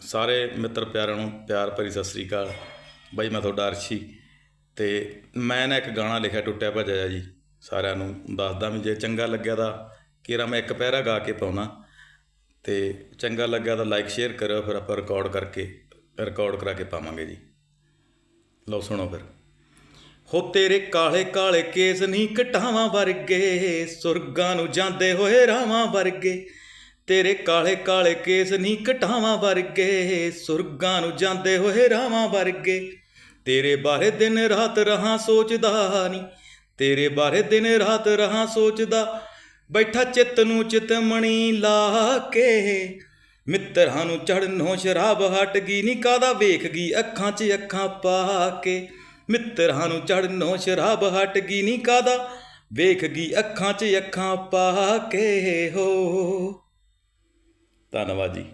ਸਾਰੇ ਮਿੱਤਰ ਪਿਆਰਿਆਂ ਨੂੰ ਪਿਆਰ ਭਰੀ ਸਤਿ ਸ੍ਰੀ ਅਕਾਲ। ਬਾਈ, ਮੈਂ ਤੁਹਾਡਾ ਅਰਸ਼ੀ ਤੇ ਮੈਂ ਨਾ ਇੱਕ ਗਾਣਾ ਲਿਖਿਆ, ਟੁੱਟਿਆ ਭੱਜਿਆ ਜੀ, ਸਾਰਿਆਂ ਨੂੰ ਦੱਸਦਾ ਵੀ ਜੇ ਚੰਗਾ ਲੱਗਿਆ ਤਾਂ ਕਿਰਾ ਮੈਂ ਇੱਕ ਪੈਰਾ ਗਾ ਕੇ ਪਾਉਣਾ। ਤੇ ਚੰਗਾ ਲੱਗਿਆ ਤਾਂ ਲਾਈਕ ਸ਼ੇਅਰ ਕਰਿਓ, ਫਿਰ ਆਪਾਂ ਰਿਕਾਰਡ ਕਰਕੇ ਰਿਕਾਰਡ ਕਰਾ ਕੇ ਪਾਵਾਂਗੇ ਜੀ। ਲਓ, ਸੁਣੋ ਫਿਰ। ਹੋ ਤੇਰੇ ਕਾਲੇ ਕਾਲੇ ਕੇਸ ਨਹੀਂ ਕਟਾਵਾਂ ਵਰਗੇ, ਸੁਰਗਾਂ ਨੂੰ ਜਾਂਦੇ ਹੋਏ ਰਾਵਾਂ ਵਰਗੇ ਤੇਰੇ ਕਾਲੇ ਕਾਲੇ ਕੇਸ ਨਹੀਂ ਕਟਾਵਾਂ ਵਰਗੇ, ਸੁਰਗਾਂ ਨੂੰ ਜਾਂਦੇ ਹੋਏ ਰਾਵਾਂ ਵਰਗੇ। ਤੇਰੇ ਬਾਰੇ ਦਿਨ ਰਾਤ ਰਹਾ ਸੋਚਦਾ ਨਹੀਂ ਤੇਰੇ ਬਾਰੇ ਦਿਨ ਰਾਤ ਰਹਾ ਸੋਚਦਾ। ਬੈਠਾ ਚਿੱਤ ਨੂੰ ਚਿਤਮਣੀ ਲਾ ਕੇ, ਮਿੱਤਰਾਂ ਨੂੰ ਚੜਨੋਂ ਸ਼ਰਾਬ ਹਟ ਗਈ ਨਹੀਂ ਕਾਦਾ ਵੇਖ ਗਈ ਅੱਖਾਂ 'ਚ ਅੱਖਾਂ ਪਾ ਕੇ। ਮਿੱਤਰਾਂ ਨੂੰ ਚੜਨੋਂ ਸ਼ਰਾਬ ਹਟ ਗਈ ਨਹੀਂ ਕਾਦਾ ਵੇਖ ਗਈ ਅੱਖਾਂ 'ਚ ਅੱਖਾਂ ਪਾ ਕੇ, ਹੋ। ਧੰਨਵਾਦ ਜੀ।